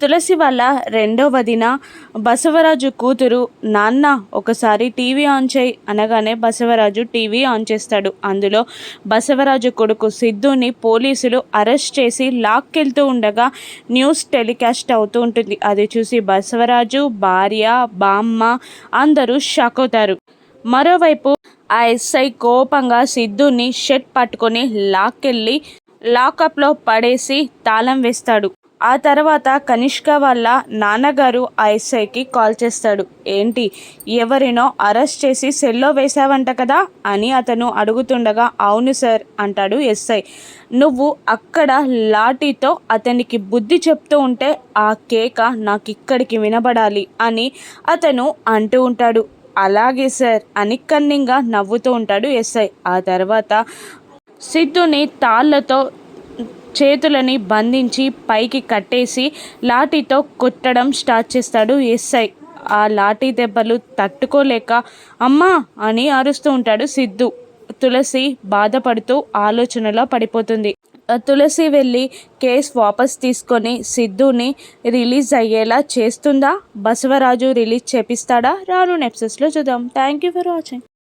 తులసి వాళ్ళ రెండవ వదిన బసవరాజు కూతురు నాన్న ఒకసారి టీవీ ఆన్ చేయి అనగానే బసవరాజు టీవీ ఆన్ చేస్తాడు. అందులో బసవరాజు కొడుకు సిద్ధుని పోలీసులు అరెస్ట్ చేసి లాక్కెళ్తూ ఉండగా న్యూస్ టెలికాస్ట్ అవుతూ ఉంటుంది. అది చూసి బసవరాజు భార్య బామ్మ అందరూ షాక్ అవుతారు. మరోవైపు ఆ ఎస్ఐ కోపంగా సిద్ధుని షర్ట్ పట్టుకొని లాక్కెళ్ళి లాకప్లో పడేసి తాళం వేస్తాడు. ఆ తర్వాత కనిష్క వాళ్ళ నాన్నగారు ఆ ఎస్ఐకి కాల్ చేస్తాడు. ఏంటి? ఎవరినో అరెస్ట్ చేసి సెల్లో వేశావంట కదా? అని అతను అడుగుతుండగా అవును సార్ అంటాడు ఎస్ఐ. నువ్వు అక్కడ లాఠీతో అతనికి బుద్ధి చెప్తూ ఉంటే ఆ కేక నాకు ఇక్కడికి వినబడాలి అని అతను అంటూ ఉంటాడు. అలాగే సార్ అని కన్నింగా నవ్వుతూ ఉంటాడు ఎస్ఐ. ఆ తర్వాత సిద్ధుని తాళ్ళతో చేతులని బంధించి పైకి కట్టేసి లాఠీతో కొట్టడం స్టార్ట్ చేస్తాడు ఎస్ఐ. ఆ లాఠీ దెబ్బలు తట్టుకోలేక అమ్మా అని అరుస్తూ ఉంటాడు సిద్ధు. తులసి బాధపడుతూ ఆలోచనలో పడిపోతుంది. తులసి వెళ్ళి కేస్ వాపస్ తీసుకొని సిద్ధుని రిలీజ్ అయ్యేలా చేస్తుందా? బసవరాజు రిలీజ్ చేపిస్తాడా? రాను నెప్సెస్లో చూద్దాం. Thank you for watching.